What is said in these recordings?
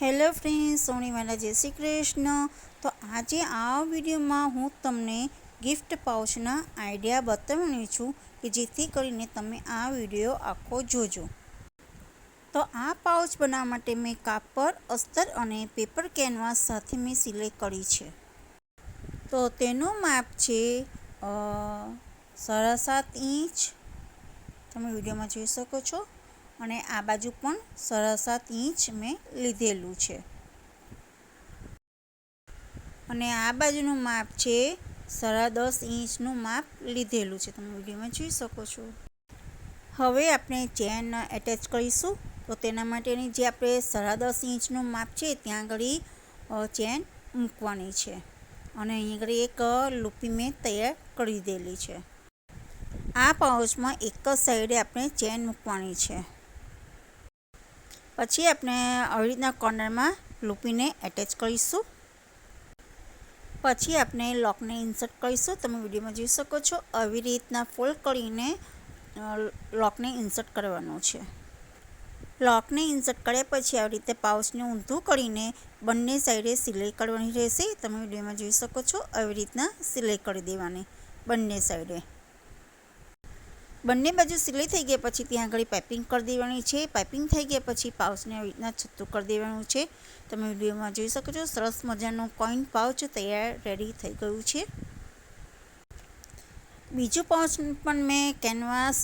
Hello friends સોનીવાલા જય શ્રી કૃષ્ણ. તો આજે આ વિડીયોમાં હું તમને ગિફ્ટ પાઉચના આઈડિયા બતાવવાની છું કે જેથી કરીને તમે આ વીડિયો આખો જોજો. તો આ પાઉચ બનાવવા માટે મેં કાપડ, અસ્તર અને પેપર કેનવાસ સાથે મેં સિલેક્ટ કરી છે. તો તેનું માપ છે સાડા સાત ઇંચ. તમે વિડીયોમાં જોઈ શકો છો. અને આ બાજુ પણ સાડા સાત ઇંચ મેં લીધેલું છે. અને આ બાજુનું માપ છે સાડા દસ ઇંચનું માપ લીધેલું છે. તમે વિડીયોમાં જોઈ શકો છો. હવે આપણે ચેન એટેચ કરીશું. તો તેના માટેની જે આપણે સાડા દસ ઇંચનું માપ છે, ત્યાં આગળ ચેન મૂકવાની છે. અને અહીં આગળ એક લૂપી મેં તૈયાર કરી દેલી છે. આ પાઉચમાં એક જ સાઈડે આપણે ચેન મૂકવાની છે. પછી આપણે આવી રીતના કોર્નરમાં લૂપીને એટેચ કરીશું. પછી આપણે લોકને ઇન્સર્ટ કરીશું. તમે વિડીયોમાં જોઈ શકો છો, આવી રીતના ફોલ્ડ કરીને લોકને ઇન્સર્ટ કરવાનું છે. લોકને ઇન્સર્ટ કર્યા પછી આવી રીતે પાઉચને ઊંધું કરીને બંને સાઈડે સિલાઈ કરવાની રહેશે. તમે વિડીયોમાં જોઈ શકો છો, આવી રીતના સિલાઈ કરી દેવાની બંને સાઈડે. બંને બાજુ સિલાઈ થઈ ગયા પછી ત્યાં આગળ પાઇપિંગ કરી દેવાની છે. પાઇપિંગ થઈ ગયા પછી પાઉચને આવી રીતના છત્તું કરી દેવાનું છે. તમે વિડીયોમાં જોઈ શકો છો, સરસ મજાનું કોઈન પાઉચ તૈયાર રેડી થઈ ગયું છે. બીજું પાઉચ પણ મેં કેનવાસ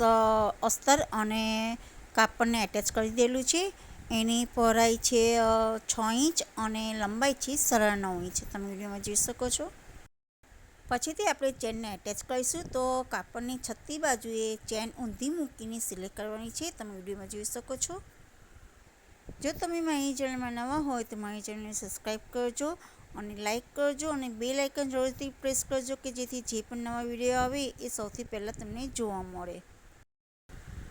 અસ્તર અને કાપડને એટેચ કરી દેલું છે. એની પહોળાઈ છે છ ઇંચ અને લંબાઈ છે, સાડા નવ ઇંચ. તમે વિડીયોમાં જોઈ શકો છો. પછીથી આપણે ચેનને એટેચ કરીશું તો કાપડની છત્તી બાજુએ ચેન ઊંધી મૂકીને સિલેક્ટ કરવાની છે. તમે વિડીયોમાં જોઈ શકો છો. જો તમે મારી ચેનલમાં નવા હોય તો મારી ચેનલને સબસ્ક્રાઈબ કરજો અને લાઇક કરજો અને બે લાઇકન જરૂરથી પ્રેસ કરજો કે જેથી જે પણ નવા વીડિયો આવે એ સૌથી પહેલાં તમને જોવા મળે.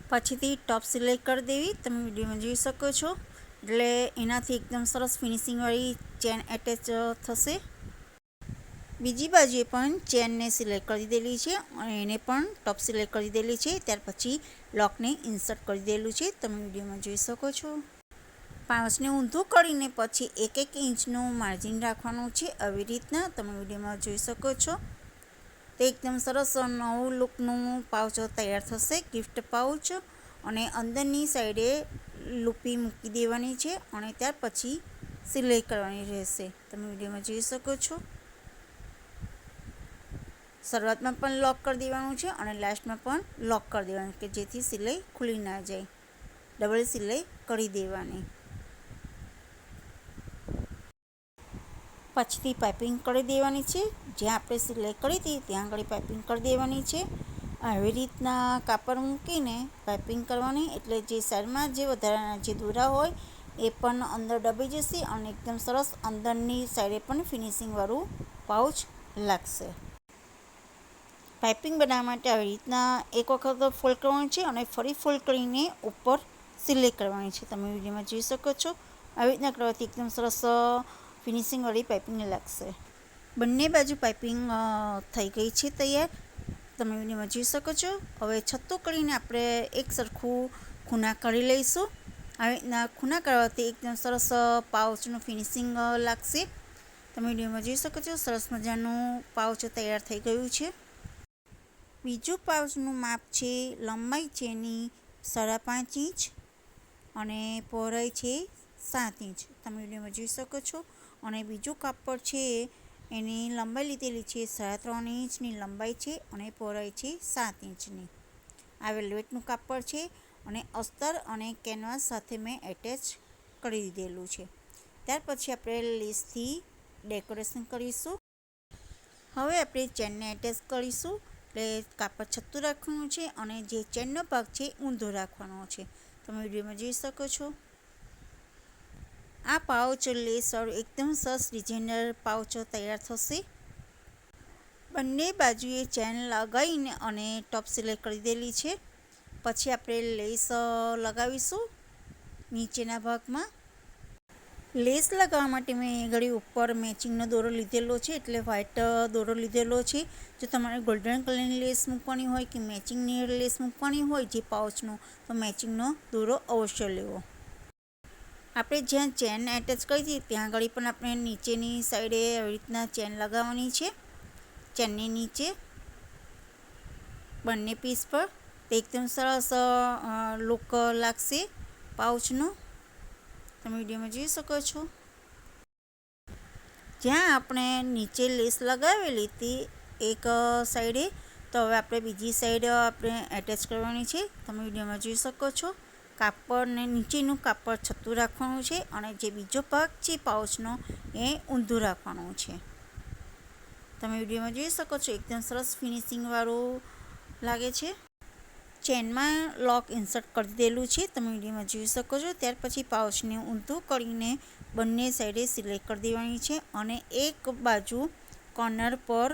પછીથી ટોપ સિલેક્ટ કરી દેવી. તમે વિડીયોમાં જોઈ શકો છો. એટલે એનાથી એકદમ સરસ ફિનિશિંગવાળી ચેન એટેચ થશે. બીજી બાજુએ પણ ચેનને સિલેક્ટ કરી દેલી છે અને એને પણ ટોપ સિલેક્ટ કરી દેલી છે. ત્યાર પછી લોકને ઇન્સર્ટ કરી દેલું છે. તમે વિડીયોમાં જોઈ શકો છો. પાંચને ઊંધું કરીને પછી એક એક ઇંચનું માર્જિન રાખવાનું છે. આવી રીતના તમે વિડીયોમાં જોઈ શકો છો. તે એકદમ સરસ નવું લુકનું પાઉચ તૈયાર થશે. ગિફ્ટ પાઉચ અને અંદરની સાઈડે લૂપી મૂકી દેવાની છે અને ત્યાર પછી સિલાઈ કરવાની રહેશે. તમે વિડીયોમાં જોઈ શકો છો. શરૂઆતમાં પણ લોક કરી દેવાનું છે અને લાસ્ટમાં પણ લોક કરી દેવાનું કે જેથી સિલાઈ ખુલી ના જાય. ડબલ સિલાઈ કરી દેવાની. પછીથી પાઇપિંગ કરી દેવાની છે. જ્યાં આપણે સિલાઈ કરી હતી ત્યાં આગળ પાઇપિંગ કરી દેવાની છે. આવી રીતના કાપડ મૂકીને પાઇપિંગ કરવાની એટલે જે સાઈડમાં જે વધારાના જે દોરા હોય એ પણ અંદર ડબી જશે અને એકદમ સરસ અંદરની સાઈડે પણ ફિનિશિંગવાળું પાઉચ લાગશે. પાઇપિંગ બનાવવા માટે આવી રીતના એક વખત ફોલ્ડ કરવાનું છે અને ફરી ફોલ્ડ કરીને ઉપર સિલેક્ટ કરવાની છે. તમે વિડીયોમાં જોઈ શકો છો. આવી રીતના કરવાથી એકદમ સરસ ફિનિશિંગવાળી પાઇપિંગ લાગશે. બંને બાજુ પાઇપિંગ થઈ ગઈ છે તૈયાર. તમે વિડીયોમાં જોઈ શકો છો. હવે છત્તું કરીને આપણે એક સરખું ખૂના કરી લઈશું. આવી રીતના ખૂના કરવાથી એકદમ સરસ પાઉચનું ફિનિશિંગ લાગશે. તમે વિડીયોમાં જોઈ શકો છો. સરસ મજાનું પાઉચ તૈયાર થઈ ગયું છે. બીજું પાઉચનું માપ છે, લંબાઈ છે એની સાડા પાંચ ઇંચ અને પહોળાઈ છે સાત ઇંચ. તમે વિડીયોમાં જોઈ શકો છો. અને બીજું કાપડ છે, એની લંબાઈ લીધેલી છે સાડા ત્રણ ઇંચની લંબાઈ છે અને પહોળાઈ છે સાત ઇંચની. આ વેલ્વેટનું કાપડ છે અને અસ્તર અને કેનવાસ સાથે મેં એટેચ કરી દીધેલું છે. ત્યાર પછી આપણે લેસથી ડેકોરેશન કરીશું. હવે આપણે ચેનને એટેચ કરીશું. એટલે કાપડ છત્તું રાખવાનું છે અને જે ચેનનો ભાગ છે ઊંધો રાખવાનો છે. તમે વિડીયોમાં જોઈ શકો છો. આ પાઉચ લેસવાળું એકદમ સરસ ડિઝાઇનર પાઉચ તૈયાર થશે. બંને બાજુએ ચેન લગાવીને અને ટોપ સિલેક્ટ કરી દેલી છે. પછી આપણે લેસ લગાવીશું નીચેના ભાગમાં. લેસ લગાવવા માટે મેં ઘડી ઉપર મેચિંગનો દોરો લીધેલો છે, એટલે વ્હાઇટ દોરો લીધેલો છે. જો તમારે ગોલ્ડન કલરની લેસ મૂકવાની હોય કે મેચિંગની લેસ મૂકવાની હોય જે પાઉચનો, તો મેચિંગનો દોરો અવશ્ય લેવો. આપણે જ્યાં ચેન એટેચ કરી હતી, ત્યાં ઘડી પણ આપણે નીચેની સાઈડે આવી રીતના ચેન લગાવવાની છે. ચેનની નીચે બંને પીસ પર, તે એકદમ સરસ લુક લાગશે પાઉચનો. તમે વિડીયોમાં જોઈ શકો છો. જ્યાં આપણે નીચે લેસ લગાવેલી હતી, એક સાઈડે તો હવે આપણે બીજી સાઈડ આપણે એટેચ કરવાની છે. તમે વિડીયોમાં જોઈ શકો છો. કાપડને નીચેનું કાપડ છતું રાખવાનું છે અને જે બીજો ભાગ છે પાઉચનો એ ઊંધું રાખવાનું છે. તમે વિડીયોમાં જોઈ શકો છો. એકદમ સરસ ફિનિશિંગવાળું લાગે છે. ચેનમાં લોક ઇન્સર્ટ કરી દીધેલું છે. તમે વિડીયોમાં જોઈ શકો છો. ત્યાર પછી પાઉચને ઊંધું કરીને બંને સાઈડે સિલેક્ટ કરી દેવાની છે અને એક બાજુ કોર્નર પર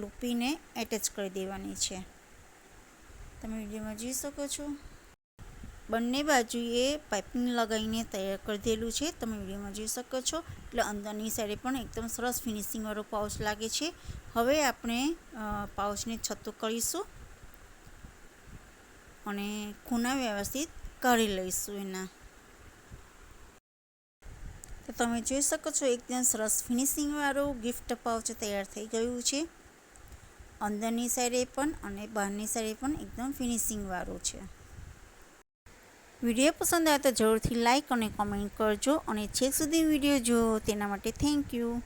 લૂપીને એટેચ કરી દેવાની છે. તમે વિડીયોમાં જોઈ શકો છો. બંને બાજુએ પાઇપિંગ લગાવીને તૈયાર કરી દેલું છે. તમે વિડીયોમાં જોઈ શકો છો. એટલે અંદરની સાઈડે પણ એકદમ સરસ ફિનિશિંગવાળો પાઉચ લાગે છે. હવે આપણે પાઉચને છતું કરીશું. અને ખૂણા વ્યવસ્થિત કરી લઈશું એના. તો તમે જોઈ શકો છો, એકદમ સરસ ફિનિશિંગવાળું ગિફ્ટ પાઉચ તૈયાર થઈ ગયું છે. અંદરની સાઈડે પણ અને બહારની સાઈડે પણ એકદમ ફિનિશિંગવાળું છે. વીડિયો પસંદ આવે તો જરૂરથી લાઇક અને કોમેન્ટ કરજો અને છેક સુધી વીડિયો જુઓ. તેના માટે થેન્ક યુ